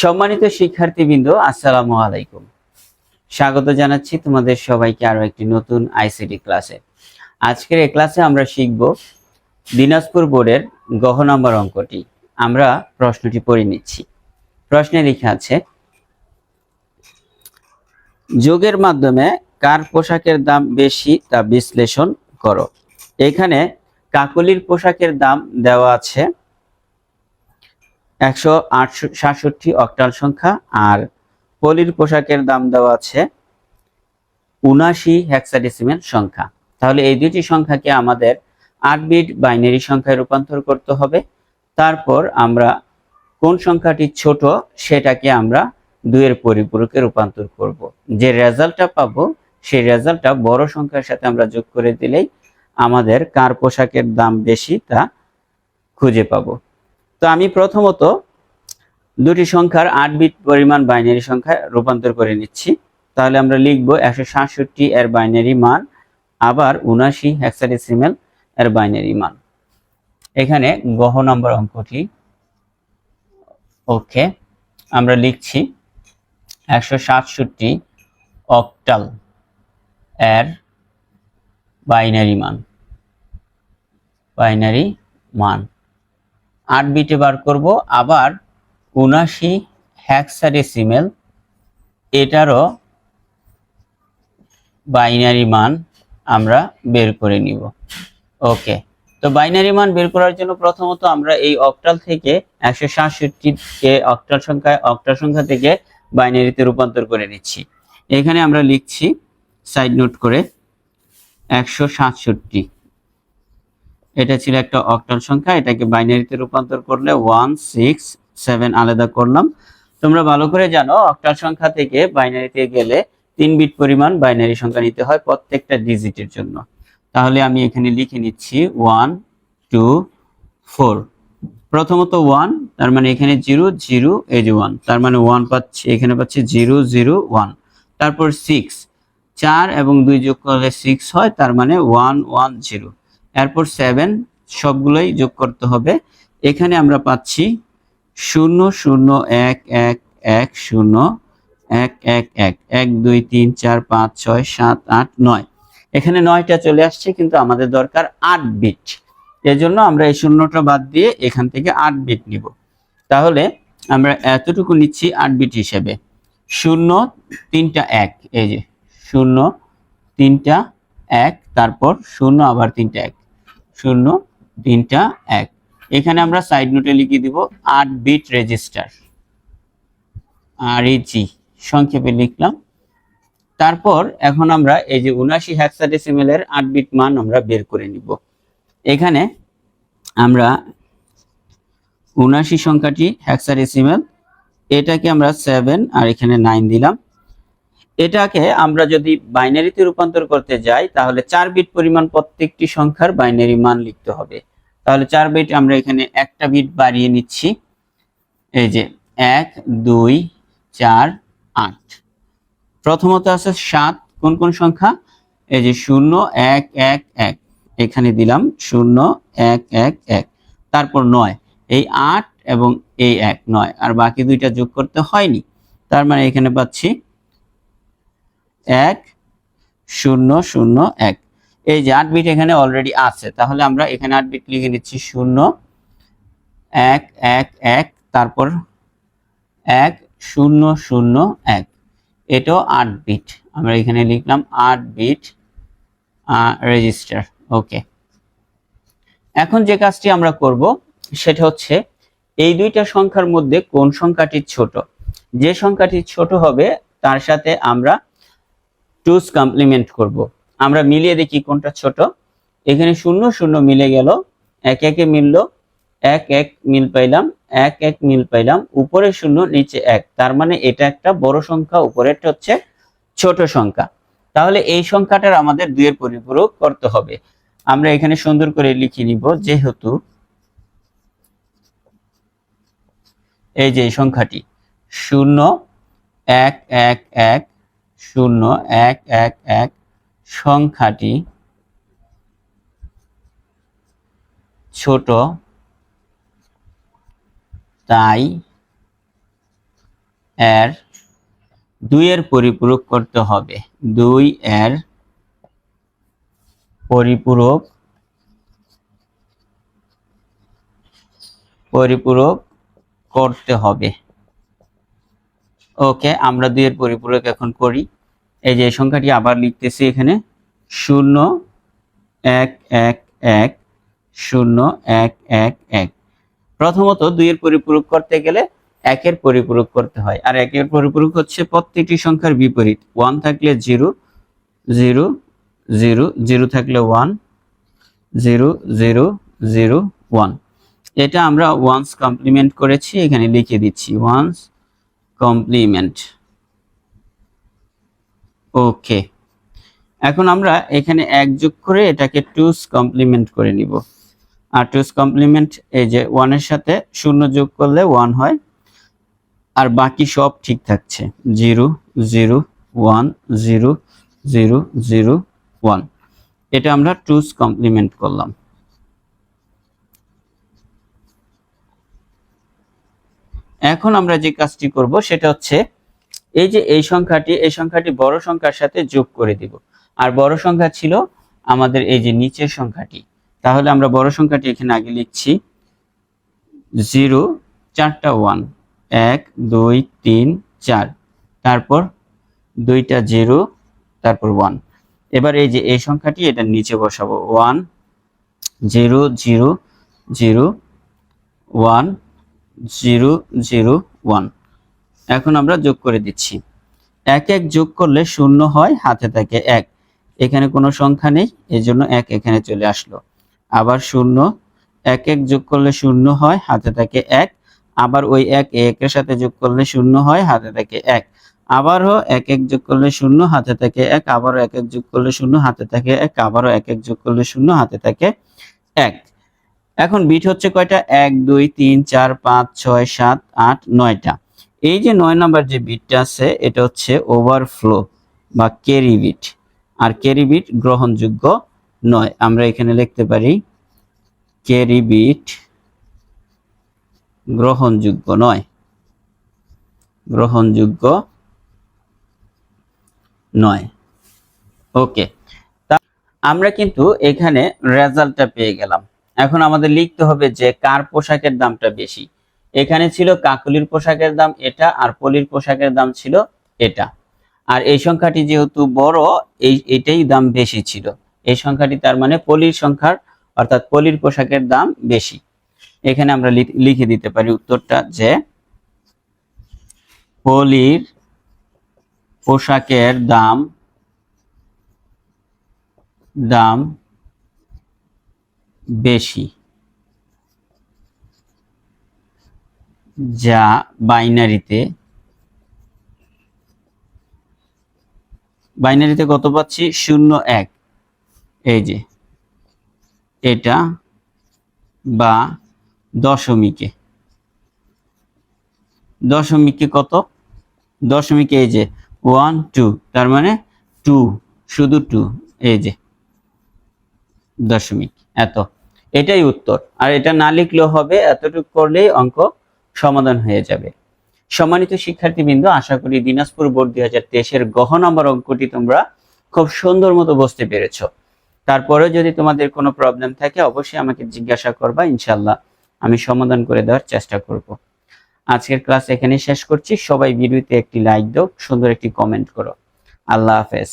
সম্মানিত শিক্ষার্থীবৃন্দ, আসসালামু আলাইকুম। স্বাগত জানাচ্ছি তোমাদের সবাইকে আরও একটি নতুন আইসিটি ক্লাসে। আজকের এই ক্লাসে আমরা শিখব দিনাজপুর বোর্ডের গহ নম্বর অঙ্কটি। আমরা প্রশ্নটি পড়ে নিচ্ছি। প্রশ্নে লেখা আছে, যোগের মাধ্যমে কার পোশাকের দাম বেশি তা বিশ্লেষণ করো। এখানে কাকলির পোশাকের দাম দেওয়া আছে একশো আটশো সাতষট্টি অক্টাল সংখ্যা, আর পলির পোশাকের দাম দেওয়া আছে উনাশি হেক্সাডেসিমেল সংখ্যা। তাহলে এই দুটি সংখ্যাকে আমাদের আট বিট বাইনারি সংখ্যায় রূপান্তর করতে হবে। তারপর আমরা কোন সংখ্যাটি ছোট সেটাকে আমরা দুইয়ের পরিপূরকে রূপান্তর করব। যে রেজাল্টটা পাবো, সেই রেজাল্টটা বড় সংখ্যার সাথে আমরা যোগ করে দিলেই আমাদের কার পোশাকের দাম বেশি তা খুঁজে পাবো। তো আমি প্রথমত দুটি সংখ্যার আট বিট পরিমাণ বাইনারি সংখ্যায় রূপান্তর করে নিচ্ছি। তাহলে আমরা লিখব একশো সাতষট্টি এর বাইনারি মান, আবার উনাশি হেক্সাডেসিমেল এর বাইনারি মান। এখানে গহ নম্বর অঙ্কটি। ওকে, আমরা লিখছি একশো সাতষট্টি অক্টাল এর বাইনারি মান। বাইনারি মান। আট বিটে বার করব। আবার উনাশি হ্যাক্সাডেসিমেল এটারও বাইনারি মান আমরা বের করে নিব। ওকে, তো বাইনারি মান বের করার জন্য প্রথমত আমরা এই অক্টাল থেকে একশো সাতষট্টিকে অক্টাল সংখ্যায়, অক্টাল সংখ্যা থেকে বাইনারিতে রূপান্তর করে নিচ্ছি। এখানে আমরা লিখছি, সাইড নোট করে, একশো সাতষট্টি। এটা ছিল একটা অক্টাল সংখ্যা, এটাকে বাইনারিতে রূপান্তর করলে ওয়ান সিক্স সেভেন আলাদা করলাম। তোমরা ভালো করে জানো অক্টাল সংখ্যা থেকে বাইনারিতে গেলে তিন বিট পরিমাণ বাইনারি সংখ্যা নিতে হয় প্রত্যেকটা ডিজিটের জন্য। তাহলে আমি এখানে লিখে নিচ্ছি ওয়ান টু ফোর প্রথমত ওয়ান তার মানে এখানে জিরো জিরো এই যে ওয়ান তার মানে ওয়ান পাচ্ছি, এখানে পাচ্ছি জিরো জিরো ওয়ান তারপর সিক্স চার এবং দুই যোগ করলে সিক্স হয়, তার মানে ওয়ান ওয়ান জিরো এরপর সেভেন সবগুলোই যোগ করতে হবে। এখানে আমরা পাচ্ছি শূন্য শূন্য, এক এক এক, শূন্য, এক এক এক এক, দুই, তিন, চার, পাঁচ, ছয়, সাত, আট, নয়। এখানে নয়টা চলে আসছে, কিন্তু আমাদের দরকার আট বিট এজন্য আমরা এই শূন্যটা বাদ দিয়ে এখান থেকে আট বিট নিব। তাহলে আমরা এতটুকু নিচ্ছি আট বিট হিসেবে। শূন্য, তিনটা এক, এই যে, শূন্য, তিনটা এক, তারপর শূন্য, আবার তিনটা এক। শূন্য, তিনটা, এক। এখানে আমরা সাইড নোটে লিখে দিব আট বিট রেজিস্টার আর জি সংক্ষেপে লিখলাম। তারপর এখন আমরা এই যে উনাশি হ্যাক্সাডেসিমেল এর আট বিট মান আমরা বের করে নিব। এখানে আমরা উনাশি সংখ্যাটি হ্যাক্সাডেসিমেল এটাকে আমরা সেভেন আর এখানে নাইন দিলাম। এটাকে আমরা যদি বাইনারিতে রূপান্তর করতে যাই, তাহলে চার বিট পরিমাণ প্রত্যেকটি সংখ্যার বাইনারি মান লিখতে হবে। তাহলে চার বিট আমরা এখানে একটা বিট বাড়িয়ে নিচ্ছি। এই যে এক, দুই, চার, আট। প্রথমত আছে সাত। কোন কোন সংখ্যা? এই যে শূন্য, এক এক এক। এখানে দিলাম শূন্য, এক এক এক। তারপর নয়। এই আট এবং এই এক নয়। আর বাকি দুইটা যোগ করতে হয়নি। তার মানে এখানে পাচ্ছি এক, শূন্য শূন্য, এক। এই যে আট বিট এখানে অলরেডি আছে, তাহলে আমরা এখানে আট বিট লিখে নিচ্ছি শূন্য, এক এক এক, তারপর এক, শূন্য শূন্য, এক। এটাও আট বিট আমরা এখানে লিখলাম আট বিট রেজিস্টার ওকে এখন যে কাজটি আমরা করব, সেটা হচ্ছে এই দুইটা সংখ্যার মধ্যে কোন সংখ্যাটি ছোট? যে সংখ্যাটি ছোট হবে, তার সাথে আমরা টুস কমপ্লিমেন্ট করব। আমরা মিলিয়ে দেখি কোনটা ছোট। এখানে শূন্য শূন্য মিলে গেল। এক, একে মিললো। এক এক মিল পাইলাম। এক এক মিল পাইলাম। উপরে শূন্য, নিচে এক। তার মানে এটা একটা বড় সংখ্যা, উপরেরটা হচ্ছে ছোট সংখ্যা। তাহলে এই সংখ্যাটার আমাদের দুইয়ের পরিপূরক করতে হবে। আমরা এখানে সুন্দর করে লিখে নিব, যেহেতু এই যে সংখ্যাটি, শূন্য, এক এক এক শূন্য, এক এক এক, সংখ্যাটি ছোট। তাই এর দুইয়ের পরিপূরক করতে হবে। দুই এর পরিপূরক পরিপূরক করতে হবে। ওকে, আমরা দুইয়ের পরিপূরক এখন করি। এই যে সংখ্যাটি আবার লিখতেছি এখানে। শূন্য, এক এক এক, শূন্য, এক এক এক। প্রথমত দুইয়ের পরিপূরক করতে গেলে একের পরিপূরক করতে হয়। আর একের পরিপূরক হচ্ছে প্রত্যেকটি সংখ্যার বিপরীত। ওয়ান থাকলে জিরো জিরো জিরো জিরো থাকলে one, zero zero zero, one. এটা আমরা ওয়ান্স কমপ্লিমেন্ট করেছি, এখানে লিখে দিচ্ছি। ওয়ান্স কমপ্লিমেন্ট ওকে এখন আমরা এখানে এক যোগ করে এটাকে টুস কমপ্লিমেন্ট করে নিব। আর টুস কমপ্লিমেন্ট এই যে ওয়ানের সাথে শূন্য যোগ করলে ওয়ান হয়। আর বাকি সব ঠিক থাকছে। Zero zero one zero zero zero one এটা আমরা টুস কমপ্লিমেন্ট করলাম। এখন আমরা যে কাজটি করব সেটা হচ্ছে এই যে এই সংখ্যাটি এই সংখ্যাটি বড় সংখ্যার সাথে যোগ করে দিব। আর বড় সংখ্যা ছিল আমাদের এই যে নিচের সংখ্যাটি। তাহলে আমরা বড় সংখ্যাটি এখানে আগে লিখছি। জিরো, চারটা ওয়ান, এক, দুই, তিন, চার। তারপর দুইটা জিরো, তারপর ওয়ান। এবার এই যে এই সংখ্যাটি, এটা নিচে বসাবো। One, zero zero zero, one zero zero one. এখন আমরা যোগ করে দিচ্ছি। এক এক যোগ করলে শূন্য হয়, হাতে থাকে এক। এখানে কোনো সংখ্যা নেই এই জন্য এক এখানে চলে আসলো। আবার শূন্য, এক এক যোগ করলে শূন্য হয়, হাতে থাকে এক। আবার ওই এক একের সাথে যোগ করলে শূন্য হয়, হাতে থাকে এক। আবারও এক এক যোগ করলে শূন্য, হাতে থাকে এক। আবারও এক এক যোগ করলে শূন্য, হাতে থাকে এক। আবারও এক এক যোগ করলে শূন্য, হাতে থাকে এক। এখন বিট হচ্ছে কয়টা? এক, দুই, তিন, চার, পাঁচ, ছয়, সাত, আট, নয়টা। এই যে নয় নাম্বার যে বিটটা আছে, এটা হচ্ছে ওভারফ্লো বা ক্যারি বিট আর ক্যারি বিট গ্রহণযোগ্য নয়। আমরা এখানে লিখতে পারি ক্যারি বিট গ্রহণযোগ্য নয়। গ্রহণযোগ্য নয়। ওকে আমরা কিন্তু এখানে রেজাল্টটা পেয়ে গেলাম। এখন আমাদের লিখতে হবে যে কার পোশাকের দামটা বেশি। এখানে ছিল কাকলির পোশাকের দাম এটা আর পলির পোশাকের দাম ছিল এটা। আর এই সংখ্যাটি যেহেতু বড়, এই, এটাই দাম বেশি ছিল। এই সংখ্যাটি তার মানে পলির সংখ্যার অর্থাৎ পলির পোশাকের দাম বেশি। এখানে আমরা লিখে দিতে পারি উত্তরটা যে পলির পোশাকের দাম দাম বেশি। যা বাইনারিতে। বাইনারিতে কত পাচ্ছি? শূন্য এক। এই যে। এটা বা দশমিকে। দশমিকে কত? দশমিকে এই যে ওয়ান, টু। তার মানে টু, শুধু টু। এই যে। দশমিক। এত। এটাই উত্তর। আর এটা না লিখলেও হবে, এতটুকু করলেই অঙ্ক সমাধান হয়ে যাবে। সম্মানিত শিক্ষার্থীবৃন্দ, আশা করি দিনাজপুর বোর্ড দুই হাজার তেইশের গহ নম্বর অঙ্কটি তোমরা খুব সুন্দর মতো বুঝতে পেরেছ। তারপরে যদি তোমাদের কোনো প্রবলেম থাকে, অবশ্যই আমাকে জিজ্ঞাসা করবা ইনশাল্লাহ আমি সমাধান করে দেওয়ার চেষ্টা করব। আজকের ক্লাস এখানে শেষ করছি। সবাই ভিডিওতে একটি লাইক দাও, সুন্দর একটি কমেন্ট করো। আল্লাহ হাফেজ।